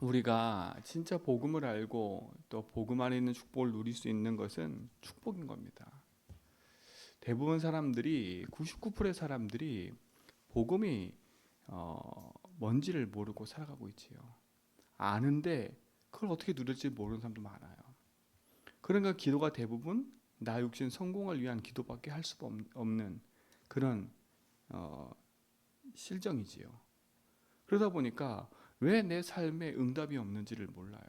우리가 진짜 복음을 알고 또 복음 안에 있는 축복을 누릴 수 있는 것은 축복인 겁니다. 대부분 사람들이 99%의 사람들이 복음이 어, 뭔지를 모르고 살아가고 있지요. 아는데 그걸 어떻게 누릴지 모르는 사람도 많아요. 그러니까 기도가 대부분 나 육신 성공을 위한 기도밖에 할 없- 없는 그런 어, 실정이지요. 그러다 보니까 왜 내 삶에 응답이 없는지를 몰라요.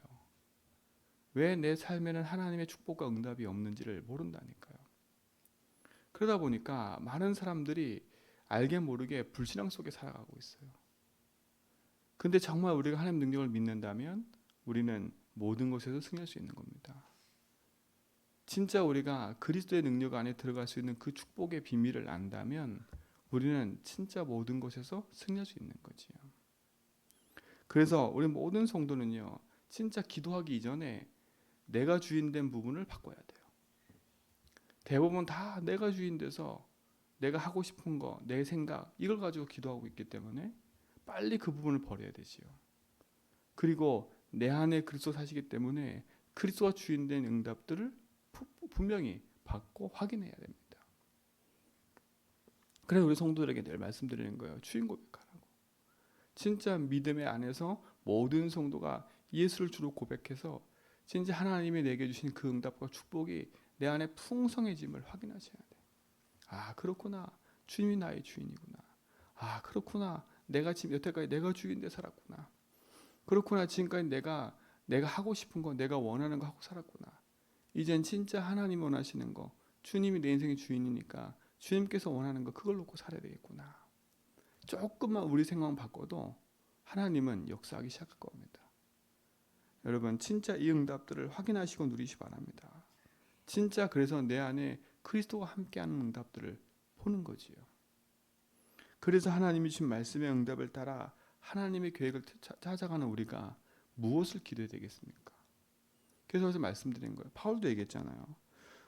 왜 내 삶에는 하나님의 축복과 응답이 없는지를 모른다니까요. 그러다 보니까 많은 사람들이 알게 모르게 불신앙 속에 살아가고 있어요. 근데 정말 우리가 하나님 능력을 믿는다면 우리는 모든 것에서 승리할 수 있는 겁니다. 진짜 우리가 그리스도의 능력 안에 들어갈 수 있는 그 축복의 비밀을 안다면 우리는 진짜 모든 것에서 승리할 수 있는 거지요. 그래서 우리 모든 성도는요, 진짜 기도하기 이전에 내가 주인된 부분을 바꿔야 돼요. 대부분 다 내가 주인 돼서 내가 하고 싶은 거, 내 생각 이걸 가지고 기도하고 있기 때문에 빨리 그 부분을 버려야 되지요. 그리고 내 안에 그리스도 사시기 때문에 그리스도가 주인된 응답들을 푸- 분명히 받고 확인해야 됩니다. 그래서 우리 성도들에게 늘 말씀드리는 거예요. 주인 고백하라고. 진짜 믿음의 안에서 모든 성도가 예수를 주로 고백해서 진짜 하나님이 내게 주신 그 응답과 축복이 내 안에 풍성해짐을 확인하셔야 돼. 아 그렇구나. 주님이 나의 주인이구나. 아 그렇구나. 내가 지금 여태까지 내가 주인돼 살았구나. 그렇구나. 지금까지 내가 내가 하고 싶은 거, 내가 원하는 거 하고 살았구나. 이젠 진짜 하나님 원하시는 거, 주님이 내 인생의 주인이니까 주님께서 원하는 거 그걸 놓고 살아야 되겠구나. 조금만 우리 생각만 바꿔도 하나님은 역사하기 시작할 겁니다. 여러분 진짜 이 응답들을 확인하시고 누리시 바랍니다. 진짜 그래서 내 안에 그리스도와 함께하는 응답들을 보는 거지요. 그래서 하나님이 주신 말씀의 응답을 따라 하나님의 계획을 차- 찾아가는 우리가 무엇을 기도해야 되겠습니까? 그래서 말씀드린 거예요. 바울도 얘기했잖아요.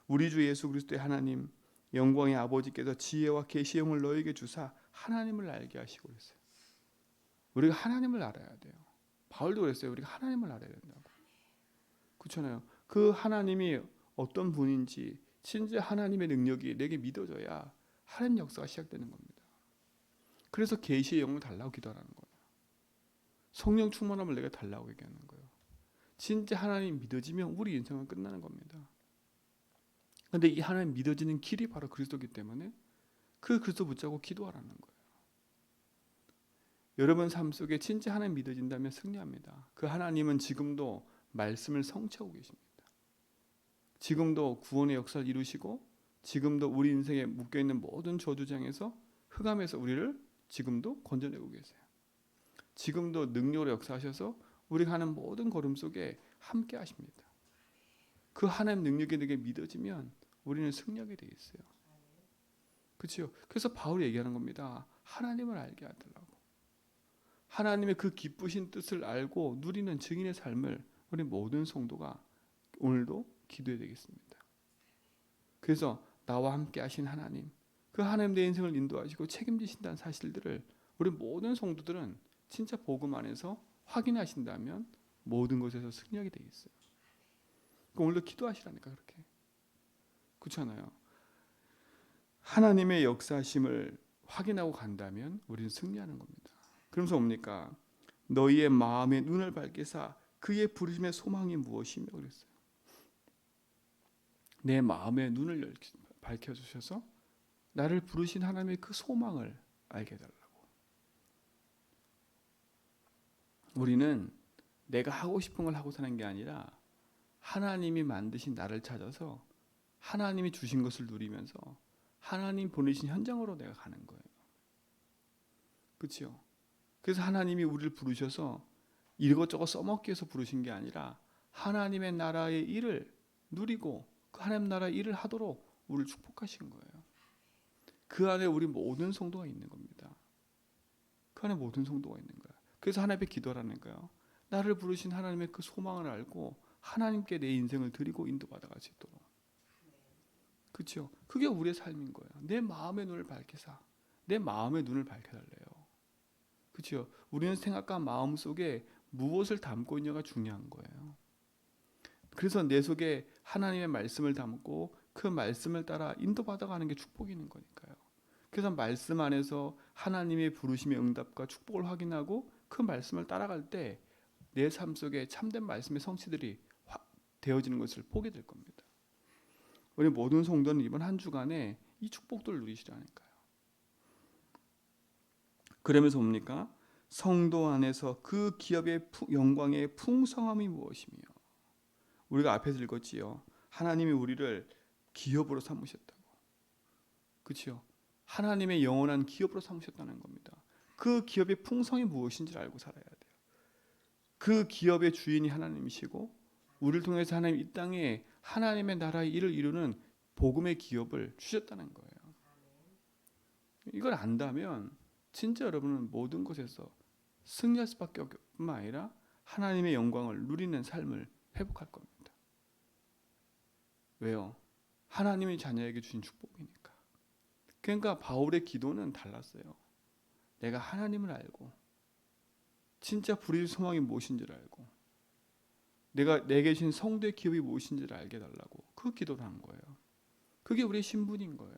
우리 주 예수 그리스도의 하나님 영광의 아버지께서 지혜와 계시의 영을 너에게 주사 하나님을 알게 하시고 그랬어요. 우리가 하나님을 알아야 돼요. 바울도 그랬어요. 우리가 하나님을 알아야 된다고. 그렇잖아요. 그 하나님이 어떤 분인지 진짜 하나님의 능력이 내게 믿어져야 하나님 역사가 시작되는 겁니다. 그래서 계시의 영을 달라고 기도하는 거예요. 성령 충만함을 내가 달라고 얘기하는 거예요. 진짜 하나님 믿어지면 우리 인생은 끝나는 겁니다. 근데 이 하나님 믿어지는 길이 바로 그리스도기 때문에 그 그리스도 붙잡고 기도하라는 거예요. 여러분 삶 속에 진짜 하나님 믿어진다면 승리합니다. 그 하나님은 지금도 말씀을 성취하고 계십니다. 지금도 구원의 역사를 이루시고 지금도 우리 인생에 묶여 있는 모든 저주장에서 흑암에서 우리를 지금도 건져내고 계세요. 지금도 능력으로 역사하셔서 우리가 하는 모든 걸음 속에 함께 하십니다. 그 하나님 능력이 내게 믿어지면 우리는 승리하게 돼 있어요. 그렇죠? 그래서 바울이 얘기하는 겁니다. 하나님을 알게 하더라고. 하나님의 그 기쁘신 뜻을 알고 누리는 증인의 삶을 우리 모든 성도가 오늘도 기도해야 되겠습니다. 그래서 나와 함께 하신 하나님, 그 하나님 내 인생을 인도하시고 책임지신다는 사실들을 우리 모든 성도들은 진짜 복음 안에서 확인하신다면 모든 것에서 승리하게. 그러니까 오늘도 기도하시라니까 그렇게. 그렇잖아요. 하나님의 역사심을 확인하고 간다면 우리는 승리하는 겁니다. 그러면서 뭡니까? 너희의 마음의 눈을 밝게 사 그의 부르심의 소망이 무엇이며 그랬어요. 내 마음의 눈을 밝혀 주셔서 나를 부르신 하나님의 그 소망을 알게 해달라고. 우리는 내가 하고 싶은 걸 하고 사는 게 아니라 하나님이 만드신 나를 찾아서 하나님이 주신 것을 누리면서 하나님 보내신 현장으로 내가 가는 거예요. 그렇죠? 그래서 하나님이 우리를 부르셔서 이것저것 써먹기 위해서 부르신 게 아니라 하나님의 나라의 일을 누리고 그 하나님 나라 일을 하도록 우리를 축복하신 거예요. 그 안에 우리 모든 성도가 있는 겁니다. 그 안에 모든 성도가 있는 거야. 그래서 하나님 앞에 기도하라는 거예요. 나를 부르신 하나님의 그 소망을 알고 하나님께 내 인생을 드리고 인도받아 갈 수 있도록. 그렇죠? 그게 우리의 삶인 거예요. 내 마음의 눈을 밝혀사. 내 마음의 눈을 밝혀달래요. 그렇죠? 우리는 생각과 마음 속에 무엇을 담고 있냐가 중요한 거예요. 그래서 내 속에 하나님의 말씀을 담고 그 말씀을 따라 인도받아가는 게 축복이 있는 거니까요. 그래서 말씀 안에서 하나님의 부르심의 응답과 축복을 확인하고 그 말씀을 따라갈 때 내 삶 속에 참된 말씀의 성취들이 화- 되어지는 것을 보게 될 겁니다. 우리 모든 성도는 이번 한 주간에 이 축복들을 누리시라니까요. 그러면서 뭡니까? 성도 안에서 그 기업의 푸- 영광의 풍성함이 무엇이며 우리가 앞에서 읽었지요. 하나님이 우리를 기업으로 삼으셨다고. 그렇죠? 하나님의 영원한 기업으로 삼으셨다는 겁니다. 그 기업의 풍성이 무엇인지를 알고 살아야 돼요. 그 기업의 주인이 하나님이시고 우리를 통해서 하나님 이 땅에 하나님의 나라의 일을 이루는 복음의 기업을 주셨다는 거예요. 이걸 안다면 진짜 여러분은 모든 것에서 승리할 수밖에 없뿐만 아니라 하나님의 영광을 누리는 삶을 회복할 겁니다. 왜요? 하나님의 자녀에게 주신 축복이니까. 그러니까 바울의 기도는 달랐어요. 내가 하나님을 알고 진짜 불의 소망이 무엇인지를 알고 내가 내게 주신 성도의 기업이 무엇인지를 알게 달라고 그 기도를 한 거예요. 그게 우리의 신분인 거예요.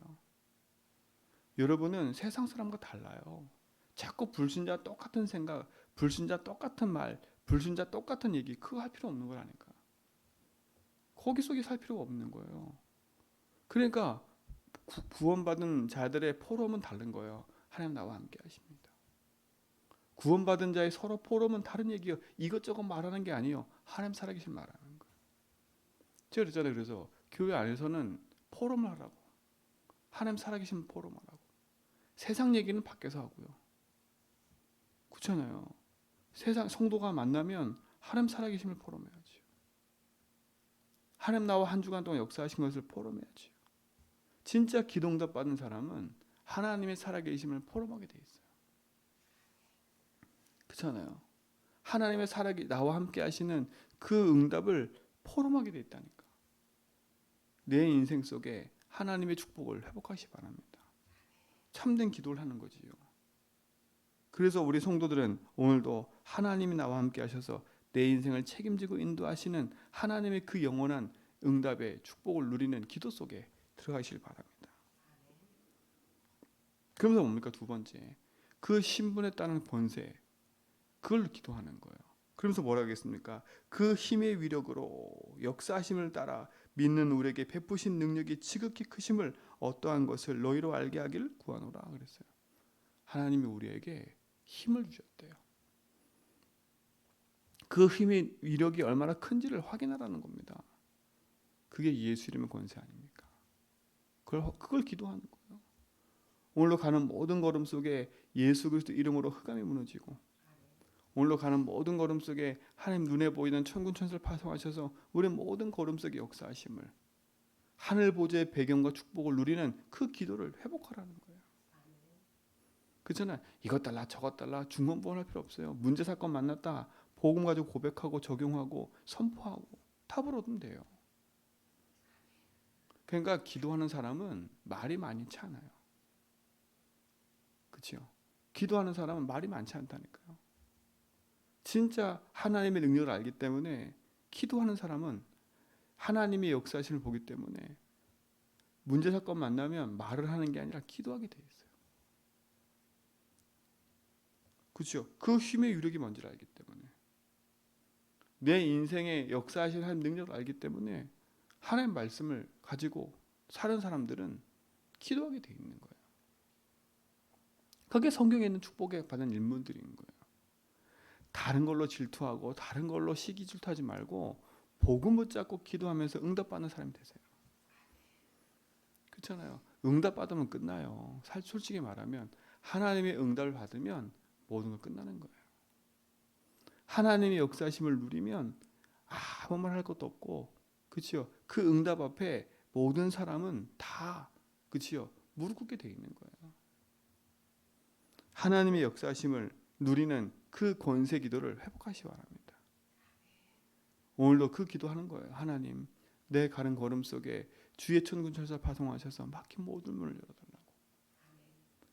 여러분은 세상 사람과 달라요. 자꾸 불신자 똑같은 생각, 불신자 똑같은 말, 불신자 똑같은 얘기 그거 할 필요 없는 거라니까. 거기 속에 살 필요가 없는 거예요. 그러니까 구, 구원받은 자들의 포럼은 다른 거예요. 하나님 나와 함께 하십니다. 구원받은 자의 서로 포럼은 다른 얘기예요. 이것저것 말하는 게 아니에요. 하나님 살아계신 말하는 거예요. 제가 그랬잖아요. 그래서 교회 안에서는 포럼을 하라고. 하나님 살아계신 포럼을 하라고. 세상 얘기는 밖에서 하고요. 그렇잖아요. 세상 성도가 만나면 하나님 살아계심을 포럼해야지. 하나님 나와 한 주간 동안 역사하신 것을 포럼해야지. 진짜 기도응답 받은 사람은 하나님의 살아계심을 포럼하게 돼 있어요. 그렇잖아요. 하나님의 살아계 나와 함께 하시는 그 응답을 포럼하게 돼 있다니까. 내 인생 속에 하나님의 축복을 회복하시 바랍니다. 참된 기도를 하는 거지요. 그래서 우리 성도들은 오늘도 하나님이 나와 함께 하셔서 내 인생을 책임지고 인도하시는 하나님의 그 영원한 응답의 축복을 누리는 기도 속에 들어가시길 바랍니다. 그러면서 뭡니까 두 번째 그 신분에 따른 번세 그걸 기도하는 거예요. 그러면서 뭐라 하겠습니까? 그 힘의 위력으로 역사하심을 따라 믿는 우리에게 베푸신 능력이 지극히 크심을 어떠한 것을 너희로 알게 하기를 구하노라 그랬어요. 하나님이 우리에게 힘을 주셨대요. 그 힘의 위력이 얼마나 큰지를 확인하라는 겁니다. 그게 예수 이름의 권세 아닙니까? 그걸 그걸 기도하는 거예요. 오늘로 가는 모든 걸음 속에 예수 그리스도 이름으로 흑암이 무너지고 오늘로 가는 모든 걸음 속에 하나님 눈에 보이는 천군 천사를 파송하셔서 우리 모든 걸음 속에 역사하심을 하늘 보좌의 배경과 축복을 누리는 그 기도를 회복하라는 거예요. 그렇잖아요. 이것 달라 저것 달라 중건보할 필요 없어요. 문제 사건 만났다 복음 가지고 고백하고 적용하고 선포하고 답을 얻으면 돼요. 그러니까 기도하는 사람은 말이 많지 않아요. 그렇죠? 기도하는 사람은 말이 많지 않다니까요. 진짜 하나님의 능력을 알기 때문에 기도하는 사람은 하나님의 역사심을 보기 때문에 문제 사건 만나면 말을 하는 게 아니라 기도하게 돼 있어요. 그렇죠? 그 힘의 유력이 뭔지를 알기 때문에 내 인생의 역사하실 하나님 능력을 알기 때문에 하나님 말씀을 가지고 사는 사람들은 기도하게 돼 있는 거예요. 그게 성경에 있는 축복에 받은 일문들인 거예요. 다른 걸로 질투하고 다른 걸로 시기 질투하지 말고 복음 붙잡고 기도하면서 응답받는 사람이 되세요. 그렇잖아요. 응답 받으면 끝나요. 살 솔직히 말하면 하나님의 응답을 받으면 모든 건 끝나는 거예요. 하나님의 역사심을 누리면 아무 말 할 것도 없고 그치요. 그 응답 앞에 모든 사람은 다 그치요. 무릎 꿇게 돼 있는 거예요. 하나님의 역사심을 누리는 그 권세 기도를 회복하시 바랍니다. 오늘도 그 기도하는 거예요. 하나님, 내 가는 걸음 속에 주의 천군 천사 파송하셔서 막힌 모든 문을 열어달라고.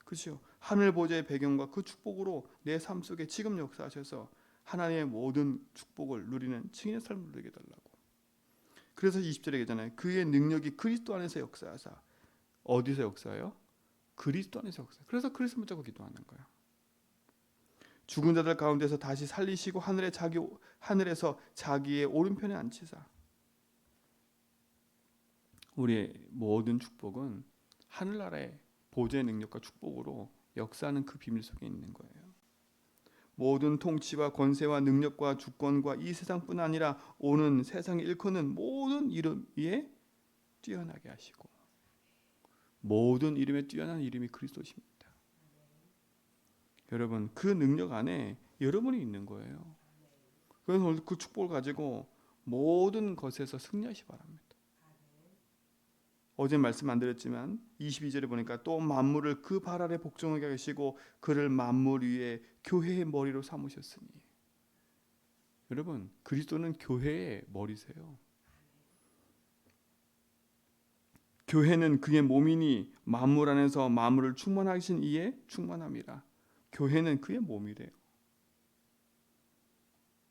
그렇죠. 하늘 보좌의 배경과 그 축복으로 내 삶 속에 지금 역사하셔서 하나님의 모든 축복을 누리는 증인의 삶을 누리게 달라고. 그래서 20절에 얘기잖아요. 그의 능력이 그리스도 안에서 역사하사 어디서 역사해요? 그리스도 안에서 역사. 그래서 그리스도 붙잡고 기도하는 거예요. 죽은 자들 가운데서 다시 살리시고 하늘에 자기 하늘에서 자기의 오른편에 앉히사. 우리의 모든 축복은 하늘나라의 보좌의 능력과 축복으로 역사하는 그 비밀 속에 있는 거예요. 모든 통치와 권세와 능력과 주권과 이 세상뿐 아니라 오는 세상에 일컫는 모든 이름 위에 뛰어나게 하시고 모든 이름에 뛰어난 이름이 그리스도십니다. 여러분 그 능력 안에 여러분이 있는 거예요. 그래서 오늘 그 축복을 가지고 모든 것에서 승리하시 바랍니다. 어제 말씀 안 드렸지만 22절에 보니까 또 만물을 그 발 아래 복종하게 하시고 그를 만물 위에 교회의 머리로 삼으셨으니 여러분 그리스도는 교회의 머리세요. 교회는 그의 몸이니 만물 안에서 만물을 충만하신 이의 충만함이라. 교회는 그의 몸이래요.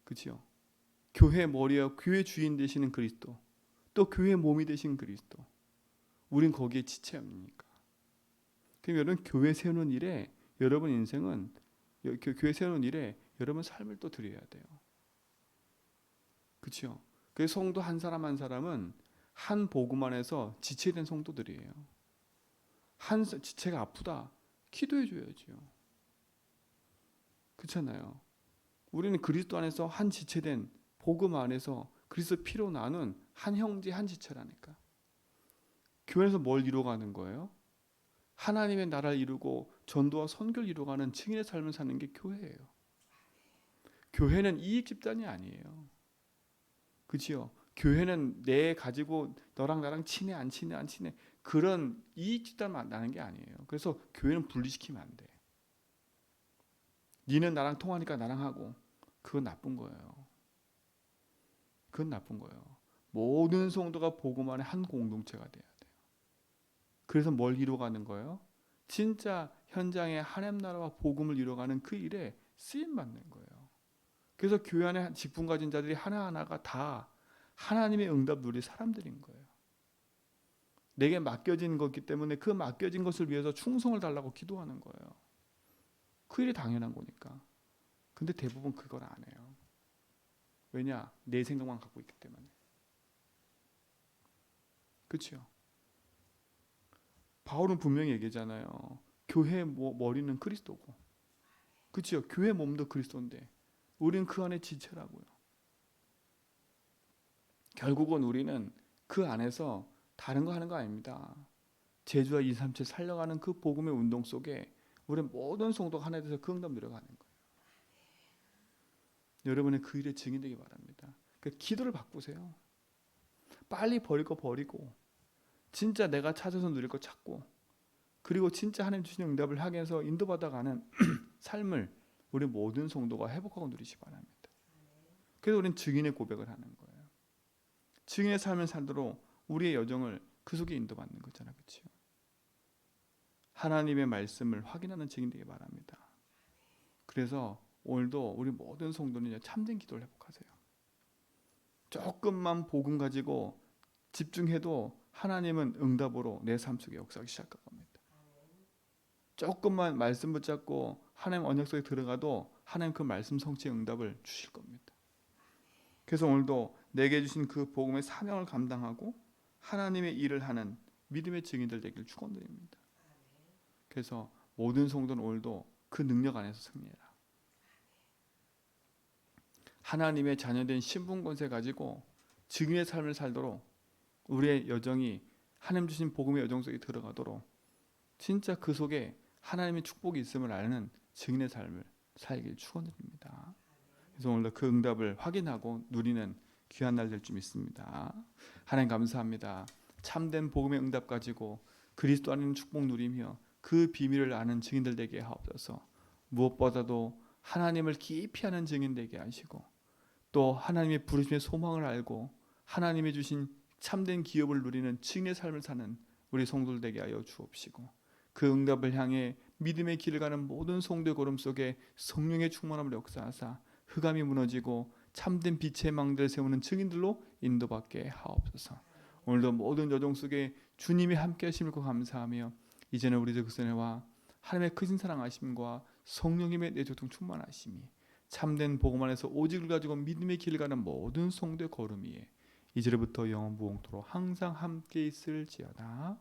그렇죠? 교회 머리와 교회 주인 되시는 그리스도, 또 교회 몸이 되신 그리스도. 우린 거기에 지체 아닙니까? 그럼 여러분 교회 세우는 일에 여러분 인생은 교회 세우는 일에 여러분 삶을 또 드려야 돼요. 그렇죠? 그 성도 한 사람 한 사람은 한 복음 안에서 지체된 성도들이에요. 한 사- 지체가 아프다 기도해 줘야지요. 그렇잖아요. 우리는 그리스도 안에서 한 지체된 복음 안에서 그리스도 피로 나눈 한 형제 한 지체라니까. 교회에서 뭘 이루어가는 거예요? 하나님의 나라를 이루고 전도와 선교를 이루어가는 증인의 삶을 사는 게 교회예요. 교회는 이익 집단이 아니에요. 그렇지요? 교회는 내 가지고 너랑 나랑 친해 안 친해 안 친해 그런 이익 집단 만 나는 게 아니에요. 그래서 교회는 분리시키면 안 돼. 니는 나랑 통하니까 나랑 하고 그건 나쁜 거예요. 그건 나쁜 거예요. 모든 성도가 복음 안에 한 공동체가 돼야 돼요. 그래서 뭘 이루어가는 거예요? 진짜 현장에 하나님 나라와 복음을 이루어가는 그 일에 쓰임 받는 거예요. 그래서 교회 안에 직분 가진 자들이 하나하나가 다 하나님의 응답 누릴 사람들인 거예요. 내게 맡겨진 거기 때문에 그 맡겨진 것을 위해서 충성을 달라고 기도하는 거예요. 그 일이 당연한 거니까. 근데 대부분 그걸 안 해요. 왜냐? 내 생각만 갖고 있기 때문에. 그렇죠? 바울은 분명히 얘기잖아요. 교회 뭐 머리는 그리스도고. 그렇죠? 교회 몸도 그리스도인데 우리는 그 안에 지체라고요. 결국은 우리는 그 안에서 다른 거 하는 거 아닙니다. 제주와 2, 3체 살려가는 그 복음의 운동 속에 우리 모든 성도가 하나에 대해서 그 응답 누려가는 거예요. 여러분의 그 일에 증인되기 바랍니다. 그 기도를 바꾸세요. 빨리 버릴 거 버리고 진짜 내가 찾아서 누릴 거 찾고 그리고 진짜 하나님 주시는 응답을 위해서 인도받아가는 삶을 우리 모든 성도가 회복하고 누리시 기 바랍니다. 그래서 우리는 증인의 고백을 하는 거예요. 증인의 삶을 살도록 우리의 여정을 그 속에 인도받는 거잖아요. 그렇죠? 하나님의 말씀을 확인하는 증인 되기 바랍니다. 그래서 오늘도 우리 모든 성도는 참된 기도를 회복하세요. 조금만 복음 가지고 집중해도 하나님은 응답으로 내 삶 속에 역사하기 시작할 겁니다. 조금만 말씀 붙잡고 하나님 언약 속에 들어가도 하나님 그 말씀 성취의 응답을 주실 겁니다. 그래서 오늘도 내게 주신 그 복음의 사명을 감당하고 하나님의 일을 하는 믿음의 증인들 되길 축원드립니다. 그래서 모든 성도는 오늘도 그 능력 안에서 승리해라. 하나님의 자녀된 신분 권세 가지고 증인의 삶을 살도록 우리의 여정이 하나님 주신 복음의 여정 속에 들어가도록 진짜 그 속에 하나님의 축복이 있음을 아는 증인의 삶을 살길 축원드립니다. 그래서 오늘도 그 응답을 확인하고 누리는 귀한 날 될 줄 믿습니다. 하나님 감사합니다. 참된 복음의 응답 가지고 그리스도 안에 축복 누리며 그 비밀을 아는 증인들 되게 하옵소서. 무엇보다도 하나님을 깊이 아는 증인 되게 하시고 또 하나님의 부르심의 소망을 알고 하나님이 주신 참된 기업을 누리는 증인의 삶을 사는 우리 성도들 되게 하여 주옵시고 그 응답을 향해 믿음의 길을 가는 모든 성도의 걸음 속에 성령의 충만함을 역사하사 흑암이 무너지고 참된 빛의 망대를 세우는 증인들로 인도받게 하옵소서. 오늘도 모든 여정 속에 주님이 함께 하심을 고 감사하며 이제는 우리들 그선에와 하나님의 크신 사랑하심과 성령님의 내조통 충만하심이 참된 복음 안에서 오직을 가지고 믿음의 길 가는 모든 성도의 걸음이에 이제부터 영원 무홍토로 항상 함께 있을지어다.